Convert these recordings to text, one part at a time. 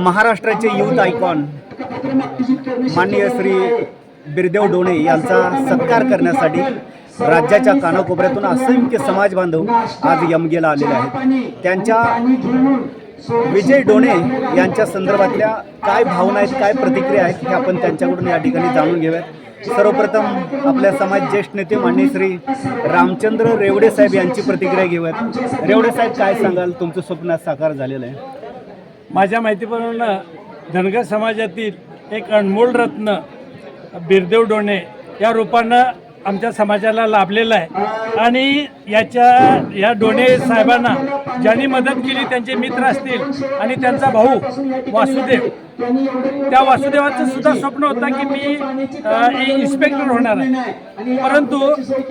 महाराष्ट्राचे youth icon माननीय श्री बिरदेव डोणे यांचा सत्कार करण्यासाठी राज्याच्या कानाकोपऱ्यातून असंख्य समाज बांधव आज यमगेला आलेले आहेत. त्यांच्या विजय डोणे यांच्या संदर्भातल्या काय भावना आहेत काय प्रतिक्रिया आहेत हे आपण त्यांच्याकडून या ठिकाणी जाणून घेऊयात. सर्वप्रथम आपल्या समाज ज्येष्ठ नेते माननीय श्री रामचंद्र रेवडे साहेब यांची प्रतिक्रिया घेऊयात. रेवडे साहेब काय सांगाल? तुमचं स्वप्न साकार झालेलं आहे. माझ्या माहितीप्रमाणे धनगर समाजातील एक अनमोल रत्न बिरदेव डोणे या रूपानं आमच्या समाजाला लाभलेला आहे. आणि याच्या या डोणे साहेबांना ज्यांनी मदत केली त्यांचे मित्र असतील आणि त्यांचा भाऊ वासुदेव त्या वासुदेवाचं सुद्धा स्वप्न होतं की मी इन्स्पेक्टर होणार आहे. परंतु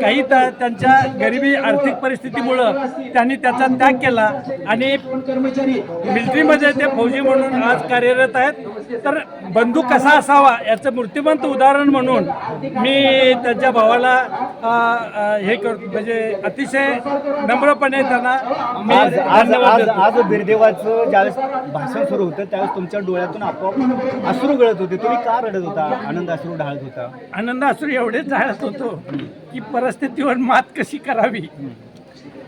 काही तर त्यांच्या गरिबी आर्थिक परिस्थितीमुळं त्यांनी त्याचा त्याग केला आणि मिलिटरीमध्ये ते फौजी म्हणून आज कार्यरत आहेत. तर बंधू कसा असावा याचं मूर्तिमंत उदाहरण म्हणून मी त्यांच्या भावाला हे करतो. म्हणजे अतिशय नम्रपणे त्यांना मी आज आज धन्यवाद आज. आज बिरदेवाचं ज्यावेळेस भाषण सुरू होतं त्यावेळेस तुमच्या डोळ्यातून आपोआप अश्रू गळत होते. तुम्ही का रडत होता? आनंद अश्रू ढाळत होता? आनंद असू एवढेच जाणत होतो की परिस्थितीवर मात कशी करावी?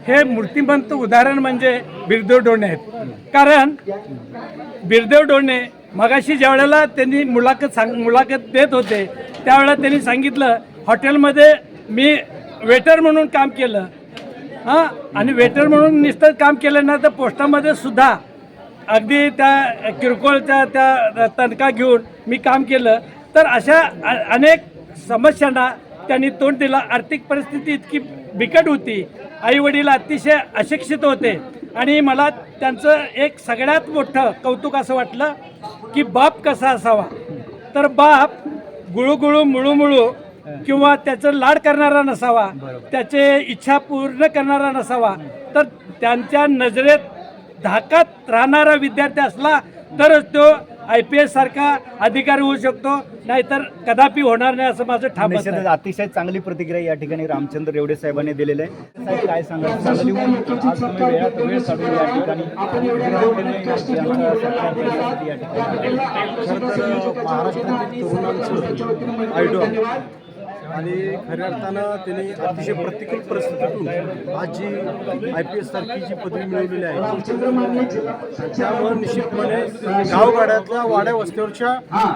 हे मूर्तिमंत उदाहरण म्हणजे बिरदेव डोणे आहेत. कारण बिरदेव डोणे मगाशी ज्या वेळेला त्यांनी मुलाखत सांग मुलाखत देत होते त्यावेळेला त्यांनी सांगितलं हॉटेलमध्ये मी वेटर म्हणून काम केलं. हां आणि वेटर म्हणून नुसतं काम केलं ना तर पोस्टामध्ये सुद्धा अगदी त्या किरकोळच्या त्या तणका घेऊन मी काम केलं. तर अशा अनेक समस्यांना त्यांनी तोंड दिलं. आर्थिक परिस्थिती इतकी बिकट होती. आई वडील अतिशय अशिक्षित होते. आणि मला त्यांचं एक सगळ्यात मोठं कौतुक असं वाटलं की बाप कसा असावा? तर बाप गुळूगुळू मुळूमुळू किंवा त्याचं लाड करणारा नसावा त्याचे इच्छा पूर्ण करणारा नसावा तर त्यांच्या नजरेत धाकात राहणारा विद्यार्थी असला तरच तो आय पी एस सारखा अधिकारी होऊ शकतो नाहीतर कदापि होणार नाही असं माझं ठाम मत आहे. निश्चितच अतिशय चांगली प्रतिक्रिया या ठिकाणी रामचंद्र रेवडे साहेबांनी दिलेली आहे. साहेब काय सांगाल? सांगलीहून आज तुम्ही वेळात वेळ काढून या ठिकाणी. बिरदेव डोणे यांचा सत्कार करण्यासाठी या ठिकाणी. आले. खरं तर महाराष्ट्रातील तरुणांचं आयडॉल. आणि खऱ्या अर्थानं त्यांनी अतिशय प्रतिकूल परिस्थितीतून आज जी आय पी एस सारखी जी पदवी मिळवलेली आहे त्यामुळे निश्चितपणे गावगाड्यातल्या वाड्या वस्त्यावरच्या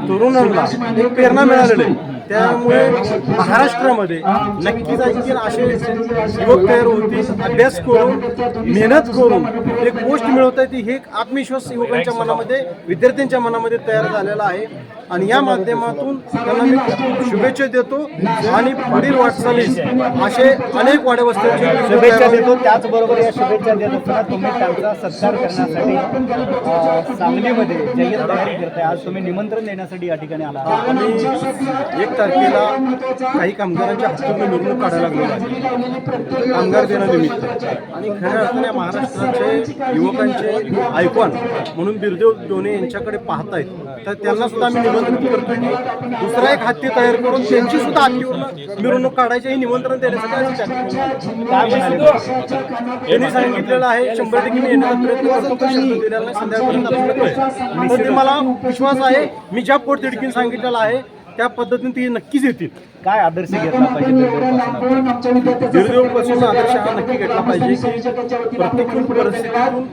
तरुणांना प्रेरणा मिळालेली आहे. त्यामुळे महाराष्ट्रामध्ये नक्कीच आणखी असे युवक तयार होतील अभ्यास करून मेहनत करून एक गोष्ट मिळवता येते हे एक आत्मविश्वास युवकांच्या मनामध्ये विद्यार्थ्यांच्या मनामध्ये तयार झालेला आहे. आणि या माध्यमातून त्यांना मी शुभेच्छा देतो आणि पुढील वाटचालीस असे अनेक वाड्यावस्त्यांचे शुभेच्छा देतो. त्याचबरोबर या शुभेच्छा देत असताना तुम्ही त्यांचा सत्कार करण्यासाठी सांगलीमध्ये जय्यत तयारी करताय. आज तुम्ही निमंत्रण देण्यासाठी या ठिकाणी आला. आम्ही एक तारखेला काही कामगारांच्या हातून निवडणूक काढायला लागलो कामगार दिनानिमित्त. आणि खऱ्या अर्थाने महाराष्ट्राचे युवकांचे आयकॉन म्हणून बिरदेव दोने यांच्याकडे पाहतायत तर त्यांना सुद्धा आम्ही निमंत्रित करतो की दुसरा एक हत्ती तयार करून त्यांची सुद्धा हत्तीवर मिरवणूक काढायचे हे निमंत्रण देण्यासाठी काय त्यांनी सांगितलेलं आहे शंभर टक्के मी येण्याचा प्रयत्न करतो संध्याकाळपर्यंत मला विश्वास आहे मी ज्या पोटतिडकीने सांगितलेलं आहे त्या पद्धतीने ते नक्कीच येतील. काय आदर्श घेतला पाहिजे दुर्दैवापासून आदर्श हा नक्की घेतला पाहिजे की प्रतिकूल परिस्थितीतून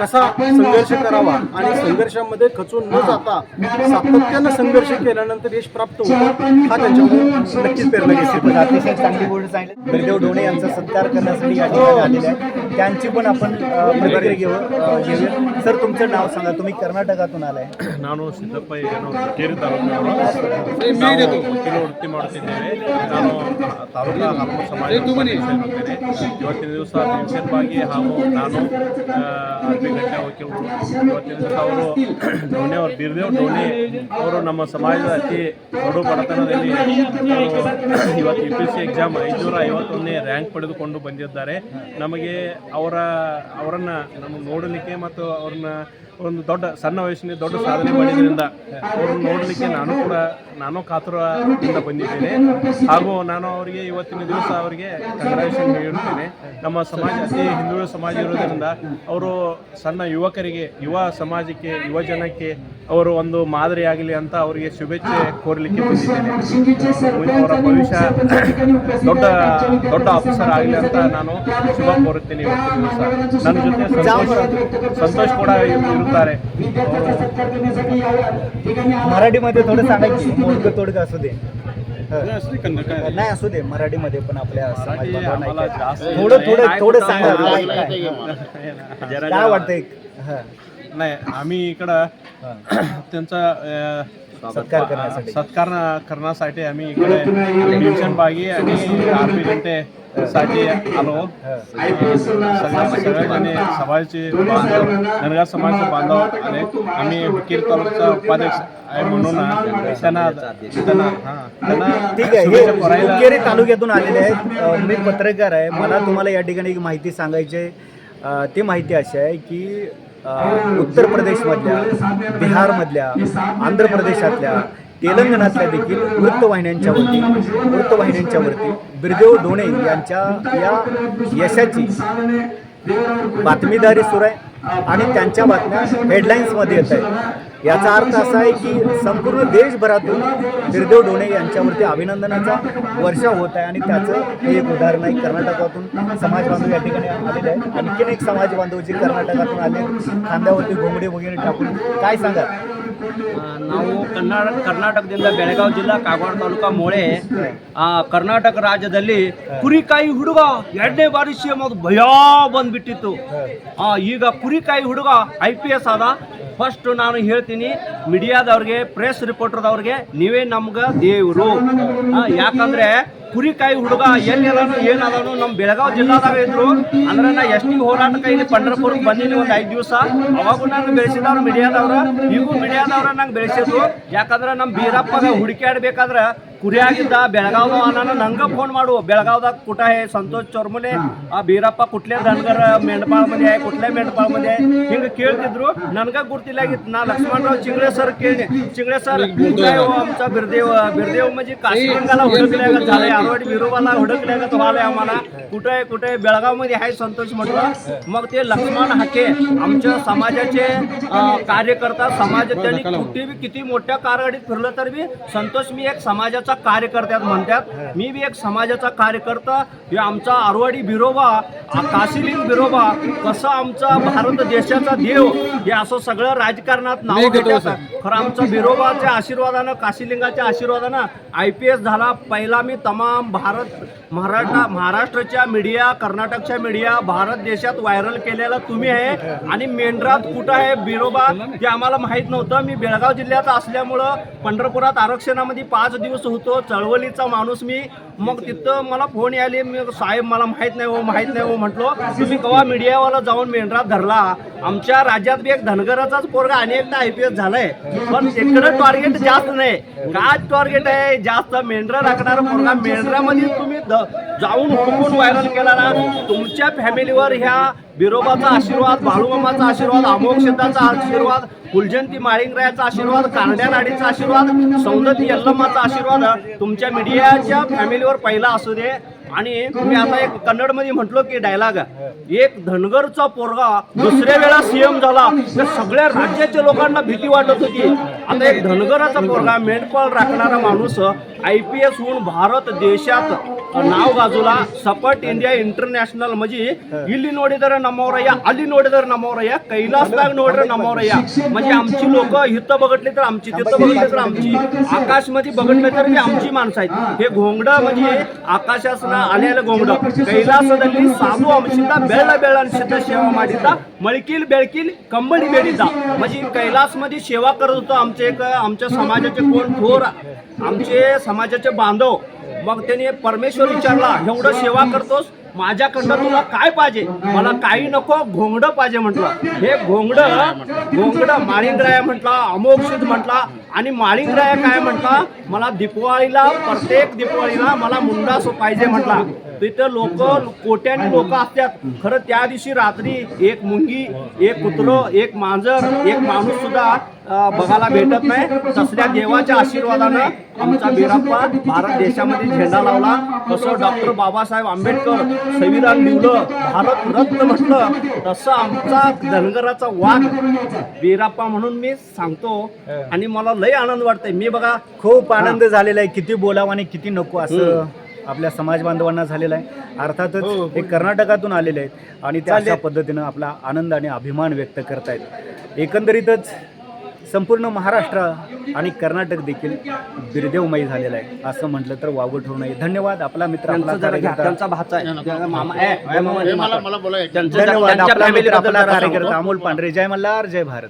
कसा संघर्ष करावा आणि संघर्षामध्ये खचून न जाता सातत्यानं संघर्ष केल्यानंतर यश प्राप्त होतं. हा त्यांच्यामध्ये नक्कीच प्रेरणा घेतली अतिशय चांगली बोलून सांगितलं. बिरदेव ढोणे हो. यांचा सत्कार करण्यासाठी या ठिकाणी आलेले त्यांची पण आपण प्रतिक्रिया घेऊन घेऊया. सर तुमचं नाव सांगा. तुम्ही कर्नाटकातून आलाय. नानो सिद्धप्पा केरी तालुक्यावर ಮಾಡುತ್ತಿದ್ದೇವೆ ನಾನು ತಾಲೂಕು ಹಬ್ಬ ಸಮಾಜ ಸೇರಿರುತ್ತೇನೆ ಇವತ್ತಿನ ದಿವಸ ವಿಶೇಷವಾಗಿ ಹಾಗೂ ನಾನು ಅರ್ಬಿ ಗಂಟೆ ವಕೀಲರು ಇವತ್ತಿನ ದಿವಸ ಅವರು ಡೋಣೆ ಅವರು ಬಿರ್ದೇವ್ ಡೋಣೆ ಅವರು ನಮ್ಮ ಸಮಾಜದ ಅತಿ ದೊಡ್ಡ ಬಡತನದಲ್ಲಿ ಇವತ್ತು ಯು ಪಿ ಸಿ ಎಕ್ಸಾಮ್ ಐದುನೂರ ಐವತ್ತೊಂದನೇ ರ್ಯಾಂಕ್ ಪಡೆದುಕೊಂಡು ಬಂದಿದ್ದಾರೆ. ನಮಗೆ ಅವರ ಅವರನ್ನು ನಮಗೆ ನೋಡಲಿಕ್ಕೆ ಮತ್ತು ಅವ್ರನ್ನ ಒಂದು ದೊಡ್ಡ ಸಣ್ಣ ವಯಸ್ಸಿನ ದೊಡ್ಡ ಸಾಧನೆ ಮಾಡಿದ್ರಿಂದ ಅವ್ರನ್ನ ನೋಡಲಿಕ್ಕೆ ನಾನು ಕೂಡ ನಾನು ಕಾತುರದಿಂದ ಬಂದಿದ್ದೇನೆ. ಹಾಗೂ ನಾನು ಅವರಿಗೆ ಇವತ್ತಿನ ದಿವಸ ಅವರಿಗೆ ಕಂಗ್ರಾಚುಲೇಷನ್ ಹೇಳ್ತೇನೆ ನಮ್ಮ ಸಮಾಜ, ಅತಿ ಹಿಂದುಳಿದ ಸಮಾಜ ಇರೋದರಿಂದ ಅವರು ಸಣ್ಣ ಯುವಕರಿಗೆ, ಯುವ ಸಮಾಜಕ್ಕೆ, ಯುವ ಜನಕ್ಕೆ ಅವರು ಒಂದು ಮಾದರಿ ಅಂತ ಅವರಿಗೆ ಶುಭೇಚ್ಛೆ ಕೋರಲಿಕ್ಕೆ ಅವರ ಭವಿಷ್ಯ ದೊಡ್ಡ ದೊಡ್ಡ ಆಫೀಸರ್ ಆಗಲಿ ಅಂತ ನಾನು ಶುಭ ಕೋರುತ್ತೇನೆ ನನ್ನ ಜೊತೆ ಸಂತೋಷ್ ಕೂಡ ಇರುತ್ತಾರೆ. ಮರಾಠಿ थोडं सांगायची तोडगा नाही असू दे मराठीमध्ये पण आपल्या आम्हाला. जास्त थोडं. थोडं थोडं सांगा काय वाटतंय? हं. नाही आम्ही इकडं त्यांचा अं, सत्कार करण्यासाठी. सत्कार करण्यासाठी आम्ही इकडे भीमसेन बागी आणि आरपी घंटे साठी आलो. सगळ्या सगळ्याजणी समाजाचे बांधव धनगर समाजाचे बांधव आणि आम्ही हुकीर तालुक्याचा उपाध्यक्ष आहे म्हणून त्यांना त्यांना त्यांना ठीक आहे उकेरी तालुक्यातून आलेले आहेत. मी पत्रकार आहे. मला तुम्हाला या ठिकाणी एक माहिती सांगायची आहे. ती माहिती अशी आहे की उत्तर प्रदेशमधल्या बिहारमधल्या आंध्र प्रदेशातल्या तेलंगणातल्या देखील वृत्तवाहिन्यांच्या वरती वृत्तवाहिन्यांच्या वरती बिरदेव ढोणे यांच्या या यशाची बातमीदारी सुरू आहे. आणि त्यांच्या बातम्या हेडलाईन्समध्ये येत आहेत याचा अर्थ असा आहे की संपूर्ण देशभरातून बिरदेव ढोणे यांच्यावरती अभिनंदनाचा वर्षा होत आहे आणि त्याचं हे एक उदाहरण आहे कर्नाटकातून समाज बांधव या ठिकाणी आलेले आहेत आणखीन एक समाज बांधव जे कर्नाटकातून आले आहेत, खांद्यावरती घोंगडे वगैरे टाकून काय सांगा ಆ, ನಾವು ಕರ್ನಾಟಕ ಕರ್ನಾಟಕದಿಂದ ಬೆಳಗಾವಿ ಜಿಲ್ಲಾ ಕಾಗವಾಡ ತಾಲೂಕಾ ಮೊಳೆ ಆ, ಕರ್ನಾಟಕ ರಾಜ್ಯದಲ್ಲಿ ಕುರಿಕಾಯಿ ಹುಡುಗ ಎರಡನೇ ಬಾರಿ ಸಿ ಎಂ ಅದು ಭಯ ಬಂದ್ಬಿಟ್ಟಿತ್ತು ಆ, ಈಗ ಕುರಿಕಾಯಿ ಹುಡುಗ ಐ ಪಿ ಎಸ್ ಆದ. ಫಸ್ಟ್ ನಾನು ಹೇಳ್ತೀನಿ, ಮೀಡಿಯಾದವ್ರಿಗೆ ಪ್ರೆಸ್ ರಿಪೋರ್ಟರ್ದವ್ರಿಗೆ ನೀವೇ ನಮ್ಗೆ ದೇವರು. ಯಾಕಂದ್ರೆ ಕುರಿಕಾಯಿ ಹುಡುಗ ಎಲ್ಲಿ ಏನಾದನು ನಮ್ಮ ಬೆಳಗಾವಿ ಜಿಲ್ಲಾದಾಗ ಇದ್ರು. ಅಂದ್ರೆ ನಾ ಎಸ್ ಟಿ ಹೋರಾಟಕ್ಕೆ ಇಲ್ಲಿ ಪಂಡರಪುರಕ್ಕೆ ಬಂದಿನಿ ಒಂದು ಐದು ದಿವಸ. ಅವಾಗೂ ನಾನು ಬೆಳೆಸಿದವ್ರು ಮೀಡಿಯಾದವ್ರು, ಈಗೂ ಮೀಡಿಯಾದವ್ರ ನಂಗೆ ಬೆಳೆಸಿದ್ರು. ಯಾಕಂದ್ರೆ ನಮ್ಮ ಬೀರಪ್ಪಗ ಹುಡುಕ್ಯಾಡ್ಬೇಕಾದ್ರೆ ಕುರಿಯಾಗಿದ್ದ नंग फोन ಫೋನ್ बेळगाव दा कुठं आहे? संतोष चोरमुले. ಬೀರಪ್ಪ ಕುಟ್ಲೆ ದನ್ಗರ ಮೆಂಡಪಾಳ್मध्ये आहे ಕುಟ್ಲೆ ಮೆಂಡಪಾಳ್मध्ये आहे? ಹಿಂಗೆ ಕೇಳ್ತಿದ್ರು ನನಗ ಗುರ್ತಿಲ್ಲಾಗಿತ್ತು ನಾ ಲಕ್ಷ್ಮಣರಾವ್ ಚಿಂಗಳೆ ಸರ್ ಕೇಳಿ ಚಿಂಗಳೆ ಸರ್ आमचा बिरदेव. बिरदेव म्हणजे काश्मीरला हुडकल्यागत झालं आवड विरोबाला हुडकल्यागत व्हायला आम्हाला. कुठे कुठे बेळगावमध्ये आहे संतोष म्हटलं. मग ते लक्ष्मण हाके आमच्या समाजाचे कार्यकर्ता समाज त्यांनी कुठे बी किती मोठ्या कारगाडीत फिरलं तर मी संतोष मी एक समाजाचा कार्यकर्त्यात म्हणतात मी बी एक समाजाचा कार्यकर्ता हे आमचा आरवाडी बिरोबा काशिलिंग बिरोबा कसं आमचा भारत देशाचा देव हे असं सगळं राजकारणात नाव घेतात खरं आमचं बिरोबाच्या आशीर्वादानं काशिलिंगाच्या आशीर्वादानं आय पी एस झाला. पहिला मी तमाम भारत महाराष्ट्र महाराष्ट्राच्या मीडिया कर्नाटकच्या मीडिया भारत देशात व्हायरल केलेला तुम्ही आहे. आणि मेंढरात कुठं आहे बिरोबा ते आम्हाला माहीत नव्हतं. मी बेळगाव जिल्ह्यात असल्यामुळं पंढरपुरात आरक्षणामध्ये पाच दिवस होतो. चळवळीचा माणूस मी. मग तिथं मला फोन यायले मी साहेब मला माहीत नाही हो माहीत नाही हो म्हटलो. तुम्ही कवा मीडियावाला जाऊन मेंढरात धरला? आमच्या राज्यात बी एक धनगराचाच पोरगा अनेकदा आय पी एस झालाय. पण तिकडं टार्गेट जास्त नाही. काय टार्गेट आहे? जास्त मेंढरा राखणारा पोरगा मेंढरामध्ये तुम्ही जाऊन हुडकून व्हायरल केला ना तुमच्या फॅमिलीवर ह्या बिरोबाचा आशीर्वाद बाळूमामाचा आशीर्वाद अमोघ शेताचा आशीर्वाद फुलजंती माळिंगरायाचा आशीर्वाद कारण्या नाडीचा आशीर्वाद सौंदती यल्लम्माचा आशीर्वाद तुमच्या मीडियाच्या फॅमिलीवर पहिला असू दे. आणि मी आता एक कन्नडमध्ये म्हटलो की डायलॉग एक धनगरचा पोरगा दुसऱ्या वेळा सीएम झाला तर सगळ्या राज्याच्या लोकांना भीती वाटत होती. आता एक धनगराचा पोरगा मेंढपाळ राखणारा माणूस आय पी एस होऊन भारत देशात नाव ನಾವ್ ಬಾಜೂಲಾ ಸಪರ್ಟ್ ಇಂಡಿಯಾ ಇಂಟರ್ನ್ಯಾಷನಲ್ ಮಜಿ ಇಲ್ಲಿ ನೋಡಿದ್ರೆ ನಮ್ಮವರಯ್ಯ ಅಲ್ಲಿ ನೋಡಿದ್ರೆ कैलास ಕೈಲಾಸದಾಗ ನೋಡ್ರೆ ನಮ್ಮವರಯ್ಯ म्हणजे आमची लोक इथं बघटले तर आमची तिथं बघटले तर आमची. आकाशमध्ये बघटले तर ते आमची माणसं आहेत. हे घोंगड म्हणजे आकाशासना आलेलं घोंगड. ಕೈಲಾಸದಲ್ಲಿ ಸಾಧು ಅಂಶಿತ ಬೆಳ್ಳ ಬೆಳ್ಳ ಅಂಶಿತ ಸೇವಾ ಮಾಡಿದ್ದ मळकील बेळकील कंबळी बेडीचा म्हणजे कैलासमध्ये सेवा करत होतो आमचे एक आमच्या समाजाचे कोण थोर आमचे समाजाचे बांधव. मग त्याने परमेश्वर विचारला एवढं सेवा करतोस? माझ्याकडनं तुला काय पाहिजे? मला काही नको घोंगड पाहिजे म्हटलं. हे घोंगड घोंगड माळिंगराया म्हटला अमोक्षित म्हटला. आणि माळिंगराया काय म्हटला? मला दिपवाळीला प्रत्येक दिपवाळीला मला मुंडा सो पाहिजे म्हटला. तिथं लोक कोट्याने लोक असतात. खरं त्या दिवशी रात्री एक मुंगी एक कुत्र एक मांजर एक माणूस सुद्धा बघायला भेटत नाही. तसल्या देवाच्या आशीर्वादानं आमचा बिराप्पा भारत देशामध्ये झेंडा लावला. कसं डॉक्टर बाबासाहेब आंबेडकर संविधान लिहिलं भारत रत्न म्हटलं तसं आमचा धनगराचा वाघ बिराप्पा म्हणून मी सांगतो आणि मला लय आनंद वाटतंय. मी बघा खूप आनंद झालेला आहे. किती बोलावं आणि किती नको असं आपल्या समाज बांधवांना झालेलं आहे. अर्थातच हे कर्नाटकातून आलेले आहेत आणि त्या अशा पद्धतीनं आपला आनंद आणि अभिमान व्यक्त करतायत. एकंदरीतच संपूर्ण महाराष्ट्र आणि कर्नाटक देखील बिरदेवमयी झालेला आहे. असं म्हटलं तर वावगं ठरू नये. धन्यवाद. आपला मित्र आपला कार्यकर्ता. भाचा धन्यवाद. आपला मित्र आपला. कार्यकर्ता अमोल पांढरे. जय मल्हार जय भारत.